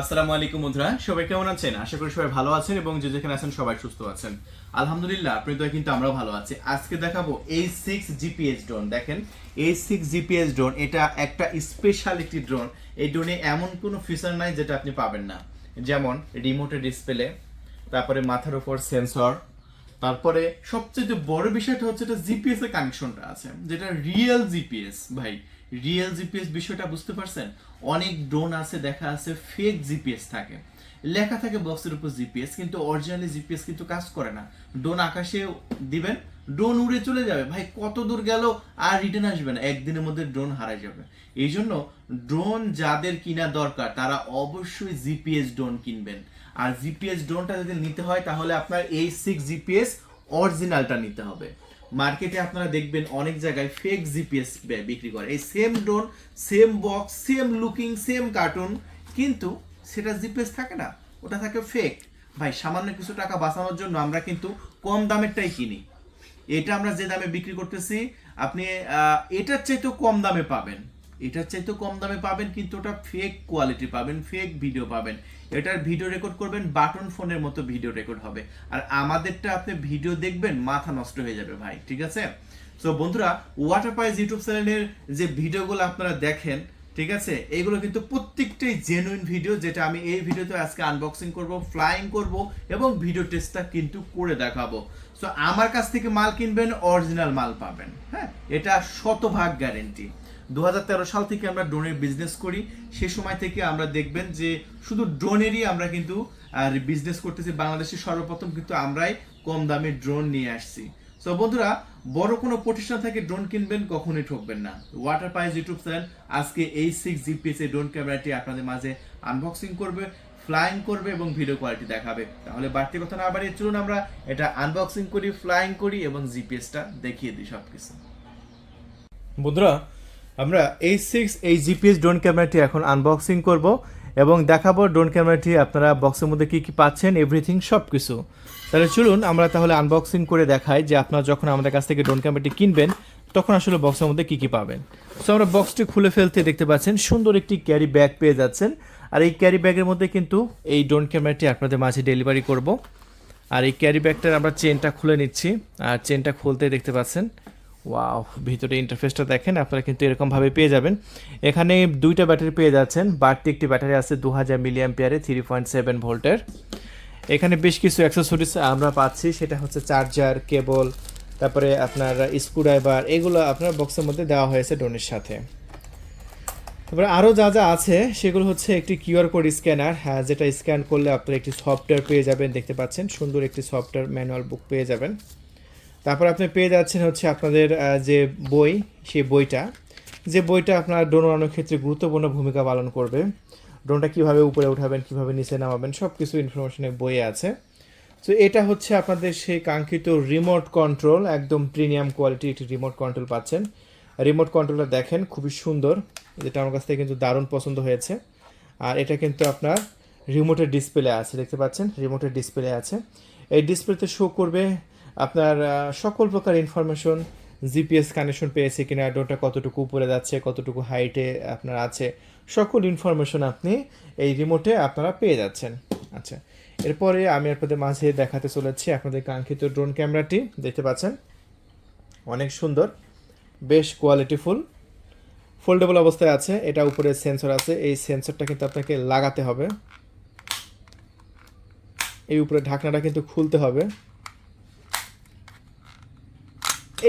আসসালামু আলাইকুম বন্ধুরা, সবাই কেমন আছেন? আশা করি সবাই ভালো আছেন এবং যে যেখানে আছেন সবাই সুস্থ আছেন। আলহামদুলিল্লাহ আপনি তো কিন্তু আমরাও ভালো আছি। আজকে দেখাবো এই সিক্স জিপিএস ড্রোন দেখেন এই সিক্স জিপিএস ড্রোন এটা একটা স্পেশালিটি ড্রোন এই ড্রোনে এমন কোনো ফিচার নাই যেটা আপনি পাবেন না। যেমন রিমোটের ডিসপ্লে তারপরে মাথার উপর সেন্সর তারপরে সবচেয়ে বড় বিষয়টা হচ্ছে এটা জিপিএস এর কানেকশনটা আছে, যেটা রিয়েল জিপিএস ভাই। রিয়েল জিপিএস বিষয়টা বুঝতে পারছেন? অনেক ড্রোন আছে, দেখা আছে ফেক জিপিএস থাকে। লেখা থাকে বক্সের উপর জিপিএস, কিন্তু অরিজিনালি জিপিএস কিন্তু কাজ করে না। ড্রোন আকাশে দিবেন ড্রোন উড়ে চলে যাবে। ভাই, কত দূর গেল আর রিটার্ন আসবে না, একদিনের মধ্যে ড্রোন হারাই যাবে। এই জন্য ড্রোন যাদের কিনা দরকার, তারা অবশ্যই জিপিএস ড্রোন কিনবেন। আর জিপিএস ড্রোনটা যদি নিতে হয়, তাহলে আপনার এই সিক্স জিপিএস অরিজিনালটা নিতে হবে। মার্কেটে আপনারা দেখবেন অনেক জায়গায় ফেক জিপিএস বিক্রি করে। এই same drone same box same looking same carton কিন্তু সেটা জিপিএস থাকে না, ওটা থাকে ফেক ভাই, সামান্য কিছু টাকা বাঁচানোর জন্য আমরা কিন্তু কম দামেরটাই কিনি। এটা আমরা যে দামে বিক্রি করতেছি, আপনি এটার চাইতেও কম দামে পাবেন। এটার চাইতেও কম দামে পাবেন, কিন্তু ওটা ফেক কোয়ালিটি পাবেন ফেক ভিডিও পাবেন। এটার ভিডিও রেকর্ড করবেন, বাটন ফোনের মতো ভিডিও রেকর্ড হবে। আর আমাদেরটা আপনি ভিডিও দেখবেন, মাথা নষ্ট হয়ে যাবে ভাই, ঠিক আছে? সো বন্ধুরা ওয়াটার পাইজ ইউটিউব চ্যানেলের যে ভিডিওগুলো আপনারা দেখেন, ঠিক আছে, এগুলো কিন্তু প্রত্যেকটাই জেনুইন ভিডিও যেটা আমি এই ভিডিওতে আজকে আনবক্সিং করব ফ্লাইং করব, এবং ভিডিও টেস্টটা কিন্তু করে দেখাবো। সো আমার কাছ থেকে মাল কিনবেন অরিজিনাল মাল পাবেন হ্যাঁ? এটা শতভাগ গ্যারেন্টি দু হাজার তেরো সাল থেকে আমরা ড্রোনের বিজনেস করি। সে সময় থেকে আমরা দেখবেন যে শুধু ড্রোনেরই আমরা কিন্তু বিজনেস করতেছি বাংলাদেশে সর্বপ্রথম, কিন্তু আমরাই কম দামে ড্রোন নিয়ে আসছি। সো বন্ধুরা, বড় কোনো প্রতিষ্ঠান থেকে ড্রোন কিনবেন, কখনোই ঠকবেন না। ওয়াটার পাইজ ইউটিউব চ্যানেল আজকে এই সিক্স জিপিএস এই ড্রোন ক্যামেরাটি আপনাদের মাঝে আনবক্সিং করবে ফ্লাইং করবে এবং ভিডিও কোয়ালিটি দেখাবে। তাহলে বাড়তি কথা না বাড়িয়ে চলুন আমরা এটা আনবক্সিং করি ফ্লাইং করি এবং জিপিএসটা দেখিয়ে দিই সব কিছু বন্ধুরা আমরা এই সিক্স এই জিপিএস ড্রোন ক্যামেরাটি এখন আনবক্সিং করব এবং দেখাবো ড্রোন ক্যামেরাটি আপনারা বক্সের মধ্যে কী কী পাচ্ছেন এভরিথিং সব কিছু তাহলে চলুন আমরা তাহলে আনবক্সিং করে দেখাই যে আপনারা যখন আমাদের কাছ থেকে ড্রোন ক্যামেরাটি কিনবেন, তখন আসলে বক্সের মধ্যে কী কী পাবেন। সো আমরা বক্সটি খুলে ফেলতে দেখতে পাচ্ছেন, সুন্দর একটি ক্যারি ব্যাগ পেয়ে যাচ্ছেন। আর এই ক্যারি ব্যাগের মধ্যে কিন্তু এই ড্রোন ক্যামেরাটি আপনাদের মাঝে ডেলিভারি করব। আর এই ক্যারি ব্যাগটার আমরা চেনটা খুলে নিচ্ছি। আর চেনটা খুলতে দেখতে পাচ্ছেন ওয়াও ভিতরে ইন্টারফেসটা দেখেন, আপনারা কিন্তু এরকমভাবে পেয়ে যাবেন। এখানে দুইটা ব্যাটারি পেয়ে যাচ্ছেন, বাড়তি একটি ব্যাটারি আছে দু হাজার milliampere three point seven ভোল্টের এখানে বেশ কিছু অ্যাক্সেসরিজ আমরা পাচ্ছি, সেটা হচ্ছে চার্জার কেবল তারপরে আপনার স্ক্রুড্রাইভার এগুলো আপনার বক্সের মধ্যে দেওয়া হয়েছে ডোনের সাথে। তারপরে আরও যা যা আছে, সেগুলো হচ্ছে একটি কিউআর কোড স্ক্যানার হ্যাঁ যেটা স্ক্যান করলে আপনারা একটি সফটওয়্যার পেয়ে যাবেন, দেখতে পাচ্ছেন, সুন্দর একটি সফটওয়্যার ম্যানুয়াল বুক পেয়ে যাবেন। তারপর আপনি পেয়ে যাচ্ছেন হচ্ছে আপনাদের যে বই, সেই বইটা। যে বইটা আপনার ড্রোন উড়ানোর ক্ষেত্রে গুরুত্বপূর্ণ ভূমিকা পালন করবে। ড্রোনটা কীভাবে উপরে উঠাবেন, কীভাবে নিচে নামাবেন সব কিছু ইনফরমেশনের বইয়ে আছে। তো এটা হচ্ছে আপনাদের সেই কাঙ্ক্ষিত রিমোট কন্ট্রোল একদম প্রিমিয়াম কোয়ালিটি একটি রিমোট কন্ট্রোল পাচ্ছেন। রিমোট কন্ট্রোলটা দেখেন, খুবই সুন্দর। যেটা আমার কাছ থেকে কিন্তু দারুণ পছন্দ হয়েছে। আর এটা কিন্তু আপনার রিমোটের ডিসপ্লে আছে, দেখতে পাচ্ছেন? রিমোটের ডিসপ্লে আছে। এই ডিসপ্লেতে শো করবে আপনার সকল প্রকার ইনফরমেশন জিপিএস কানেকশন পেয়েছে কিনা ড্রোনটা কতটুকু উপরে যাচ্ছে, কতটুকু হাইটে আপনার আছে, সকল ইনফরমেশন আপনি এই রিমোটে আপনারা পেয়ে যাচ্ছেন। আচ্ছা এরপরে আমি আপনাদের মাঝে দেখাতে চলেছি আপনাদের কাঙ্ক্ষিত ড্রোন ক্যামেরাটি দেখতে পাচ্ছেন? অনেক সুন্দর, বেশ কোয়ালিটিফুল ফোল্ডেবল অবস্থায় আছে, এটা উপরে সেন্সর আছে, এই সেন্সরটা কিন্তু আপনাকে লাগাতে হবে। এই উপরে ঢাকনাটা কিন্তু খুলতে হবে।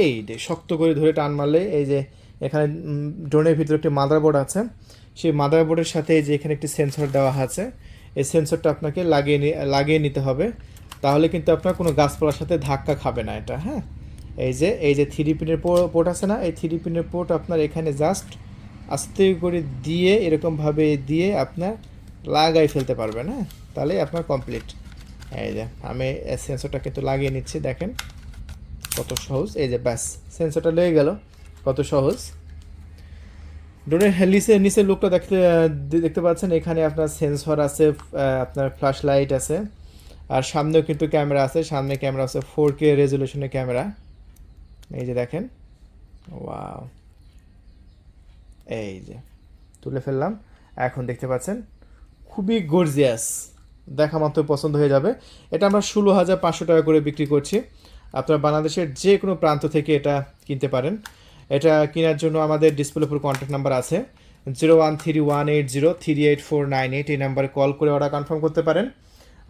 এই যে শক্ত করে ধরে টান মারলে, এই যে এখানে ড্রোনের ভিতরে একটি মাদারবোর্ড আছে। সেই মাদারবোর্ডের সাথে যে এখানে একটি সেন্সর দেওয়া আছে। এই সেন্সরটা আপনাকে লাগিয়ে লাগিয়ে নিতে হবে। তাহলে কিন্তু আপনার কোনো গাছপালার সাথে ধাক্কা খাবে না এটা হ্যাঁ? এই যে এই যে থ্রি পিনের পোর্ট আছে না, এই থ্রি পিনের পোর্ট আপনার এখানে জাস্ট আস্তে করে দিয়ে, এরকমভাবে দিয়ে আপনার লাগাই ফেলতে পারবেন হ্যাঁ? তাহলে আপনার কমপ্লিট। এই যে, আমি সেন্সরটা কিন্তু লাগিয়ে নিচ্ছি, দেখেন। কত সহজ? এই যে ব্যাস সেন্সরটা লেগে গেল, কত সহজ? ড্রোনের নিচে, নিচের লুকটা দেখতে দেখতে পাচ্ছেন, এখানে আপনার সেন্সর আছে আপনার ফ্ল্যাশ লাইট আছে, আর সামনেও কিন্তু ক্যামেরা আছে, সামনে ক্যামেরা আছে ফোর কে রেজলিউশনের ক্যামেরা এই যে দেখেন ওয়াও এই যে, তুলে ফেললাম, এখন দেখতে পাচ্ছেন, খুবই গর্জিয়াস দেখা মাত্র পছন্দ হয়ে যাবে। এটা আমরা ষোলো হাজার পাঁচশো টাকা করে বিক্রি করছি। আপনারা বাংলাদেশের যে কোনো প্রান্ত থেকে এটা কিনতে পারেন। এটা কেনার জন্য আমাদের ডিসপ্লে উপর কন্ট্যাক্ট নাম্বার আছে। Zero one three one eight zero three eight four nine eight এই নাম্বারে কল করে অর্ডার কনফার্ম করতে পারেন।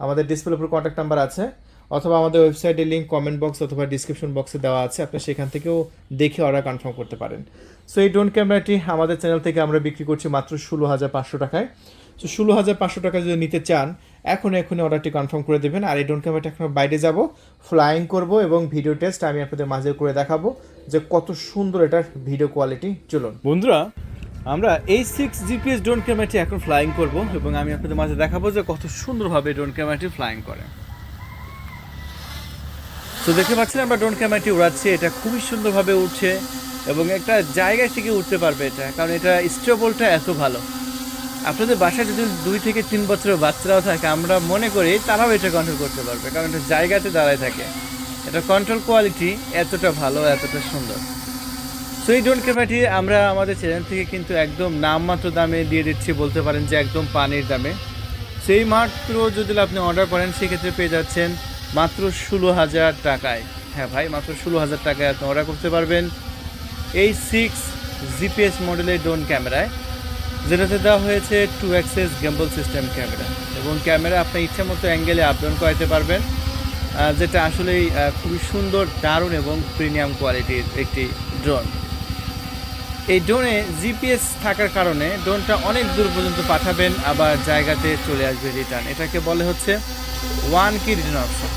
আমাদের ডিসপ্লে উপর কন্ট্যাক্ট নাম্বার আছে। অথবা আমাদের ওয়েবসাইটের লিঙ্ক কমেন্ট বক্স অথবা ডিসক্রিপশন বক্সে দেওয়া আছে। আপনি সেখান থেকেও দেখে অর্ডার কনফার্ম করতে পারেন। সো এই ড্রোন ক্যামেরাটি আমাদের চ্যানেল থেকে আমরা বিক্রি করছি মাত্র ষোলো হাজার পাঁচশো টাকায়। সো ষোলো হাজার পাঁচশো টাকা যদি নিতে চান এখন এখনই অর্ডারটি কনফার্ম করে দেবেন। আর এই ড্রোন ক্যামেরাটা এখন বাইরে যাব ফ্লাইং করব এবং ভিডিও টেস্ট আমি আপনাদের মাঝে করে দেখাবো যে কত সুন্দর এটার ভিডিও কোয়ালিটি চলুন। বন্ধুরা, আমরা এই সিক্স জিপিএস ড্রোন ক্যামেরাটি এখন ফ্লাইং করব এবং আমি আপনাদের মাঝে দেখাবো যে কত সুন্দরভাবে ড্রোন ক্যামেরাটি ফ্লাইং করে। তো দেখতে পাচ্ছেন আমরা ড্রোন ক্যামেরাটি উড়াচ্ছি, এটা খুবই সুন্দরভাবে উঠছে এবং একটা জায়গায় থেকে উঠতে পারবে এটা, কারণ এটা স্টেবলটা এত ভালো। আপনাদের বাসায় যদি দুই থেকে তিন বছরের বাচ্চারাও থাকে, আমরা মনে করি তারাও এটা কন্ট্রোল করতে পারবে, কারণ এটা জায়গাতে দাঁড়ায় থাকে। এটা কন্ট্রোল কোয়ালিটি এতটা ভালো, এতটা সুন্দর। সো এই ড্রোন ক্যামেরাটি আমরা আমাদের চ্যানেল থেকে কিন্তু একদম নামমাত্র দামে দিয়ে দিচ্ছি, বলতে পারেন যে একদম পানির দামে। সেই মাত্র যদি আপনি অর্ডার করেন, সেক্ষেত্রে পেয়ে যাচ্ছেন মাত্র ষোলো হাজার টাকায়। হ্যাঁ ভাই, মাত্র ষোলো হাজার টাকায় আপনি অর্ডার করতে পারবেন। এই সিক্স জিপিএস মডেলের ড্রোন ক্যামেরায় যেটাতে দেওয়া হয়েছে to access gimbal system camera এবং ক্যামেরা আপনার ইচ্ছা মতো অ্যাঙ্গেলে আপডাউন করাতে পারবেন যেটা আসলেই খুবই সুন্দর, দারুণ এবং প্রিমিয়াম কোয়ালিটির একটি ড্রোন এই ড্রোনে জিপিএস থাকার কারণে ড্রোনটা অনেক দূর পর্যন্ত পাঠাবেন, আবার জায়গাতে চলে আসবে রিটার্ন এটাকে বলে হচ্ছে ওয়ান কি রিটার্ন অপশন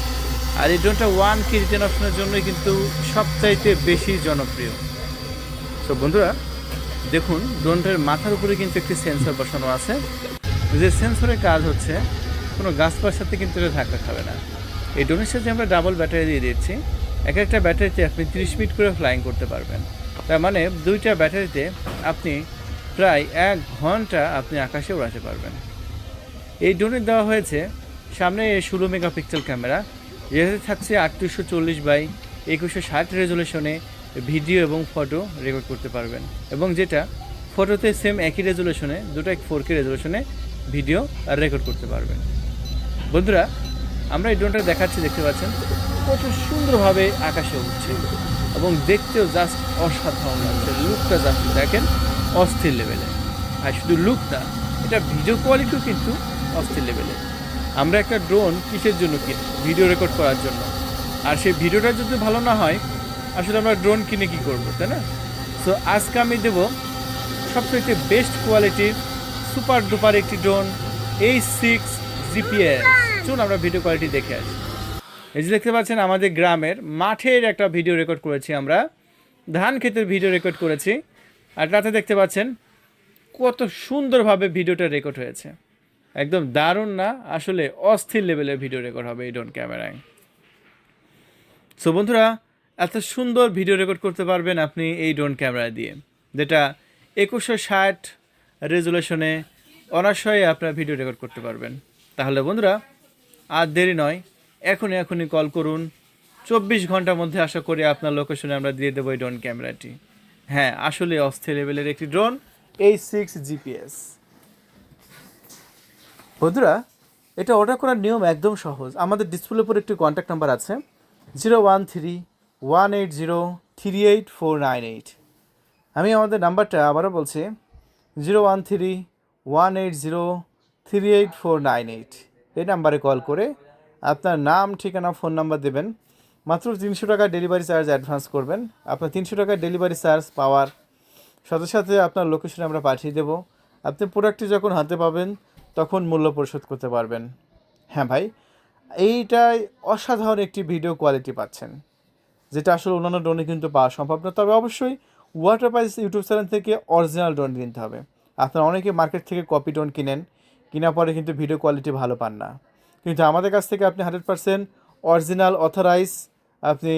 আর এই ড্রোনটা ওয়ান কি রিটার্ন অপশনের জন্যই কিন্তু সবচাইতে বেশি জনপ্রিয়। তো বন্ধুরা দেখুন, ড্রোনটার মাথার উপরে কিন্তু একটি সেন্সর বসানো আছে। যে সেন্সরের কাজ হচ্ছে, কোনো গাছপালার সাথে কিন্তু এটা ধাক্কা খাবে না। এই ড্রোনের সাথে আমরা ডাবল ব্যাটারি দিয়ে দিচ্ছি। এক একটা ব্যাটারিতে আপনি তিরিশ মিনিট করে ফ্লাইং করতে পারবেন। তার মানে দুইটা ব্যাটারিতে আপনি প্রায় এক ঘণ্টা আপনি আকাশে উড়াতে পারবেন। এই ড্রোনে দেওয়া হয়েছে, সামনে ষোলো মেগাপিক্সেল ক্যামেরা। যেটাতে থাকছে আটত্রিশশো চল্লিশ বাই একুশশো ষাট রেজলিউশনে ভিডিও এবং ফটো রেকর্ড করতে পারবেন। এবং যেটা ফটোতে সেম একই রেজলিউশনে দুটো এক ফোর কে রেজলিউশনে ভিডিও আর রেকর্ড করতে পারবেন। বন্ধুরা, আমরা এই ড্রোনটা দেখাচ্ছি, দেখতে পাচ্ছেন? কত সুন্দরভাবে আকাশে উঠছে এবং দেখতেও জাস্ট অসাধারণ লাগছে। লুকটা জাস্ট দেখেন, অস্থির লেভেলে আর শুধু লুক না এটা ভিডিও কোয়ালিটিও কিন্তু অস্থির লেভেলে আমরা একটা ড্রোন কিসের জন্য কিনি? ভিডিও রেকর্ড করার জন্য। আর সেই ভিডিওটা যদি ভালো না হয় আসলে আমরা ড্রোন কিনে কি করব, তাই না? সো আজকে আমি দেবো সবথেকে বেস্ট কোয়ালিটির সুপার ডুপার একটি ড্রোন এই সিক্স জিপিএস চলুন আমরা ভিডিও কোয়ালিটি দেখে আসি। এই যে দেখতে পাচ্ছেন, আমাদের গ্রামের মাঠের একটা ভিডিও রেকর্ড করেছি আমরা। ধান ক্ষেতের ভিডিও রেকর্ড করেছি। আর তাতে দেখতে পাচ্ছেন, কত সুন্দরভাবে ভিডিওটা রেকর্ড হয়েছে। একদম দারুণ না? আসলে অস্থির লেভেলের ভিডিও রেকর্ড হবে এই ড্রোন ক্যামেরায় সো বন্ধুরা এত সুন্দর ভিডিও রেকর্ড করতে পারবেন আপনি এই ড্রোন ক্যামেরা দিয়ে, যেটা একুশশো ষাট রেজুলেশনে অনাশয়ে আপনার ভিডিও রেকর্ড করতে পারবেন। তাহলে বন্ধুরা, আর দেরি নয়, এখনই এখনই কল করুন। চব্বিশ ঘণ্টার মধ্যে আশা করি আপনার লোকেশনে আমরা দিয়ে দেবো এই ড্রোন ক্যামেরাটি হ্যাঁ আসলে অস্থির লেভেলের একটি ড্রোন এই সিক্স জিপিএস বন্ধুরা, এটা অর্ডার করার নিয়ম একদম সহজ। আমাদের ডিসপ্লের উপর একটি কন্ট্যাক্ট নাম্বার আছে zero one three one eight zero three eight four nine eight আমি আমাদের নাম্বারটা আবারও বলছি zero one three one eight zero three eight four nine eight এই নাম্বারে কল করে আপনার নাম, ঠিকানা, ফোন নাম্বার দেবেন। মাত্র তিনশো টাকা ডেলিভারি চার্জ অ্যাডভান্স করবেন। আপনার তিনশো টাকা ডেলিভারি চার্জ পাওয়ার সাথে সাথে আপনার লোকেশনে আমরা পাঠিয়ে দেব। আপনি প্রোডাক্টটি যখন হাতে পাবেন, তখন মূল্য পরিশোধ করতে পারবেন। হ্যাঁ ভাই, এইটাই অসাধারণ একটি ভিডিও কোয়ালিটি পাচ্ছেন। যেটা আসলে অন্যান্য ড্রোনে কিন্তু পাওয়া সম্ভব না। তবে অবশ্যই ওয়াটার প্রাইস ইউটিউব চ্যানেল থেকে অরিজিনাল ড্রোন কিনতে হবে। আপনারা অনেকে মার্কেট থেকে কপি ড্রোন কিনেন, কেনার পরে কিন্তু ভিডিও কোয়ালিটি ভালো পান না। কিন্তু আমাদের কাছ থেকে আপনি হান্ড্রেড পারসেন্ট অরিজিনাল অথরাইজ আপনি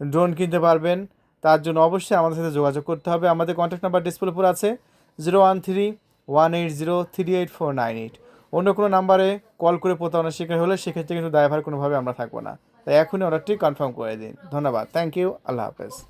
ড্রোন কিনতে পারবেন। তার জন্য অবশ্যই আমাদের সাথে যোগাযোগ করতে হবে। আমাদের কন্ট্যাক্ট নাম্বার ডিসপ্লে উপর আছে zero one three one eight zero three eight four nine eight অন্য কোনো নাম্বারে কল করে প্রতারণার শিকার হলে সেক্ষেত্রে কিন্তু দায়ভার কোনোভাবে আমরা থাকব না। তাই এখনই অর্ডারটি কনফার্ম করে দিন। ধন্যবাদ। থ্যাংক ইউ আল্লাহ হাফেজ।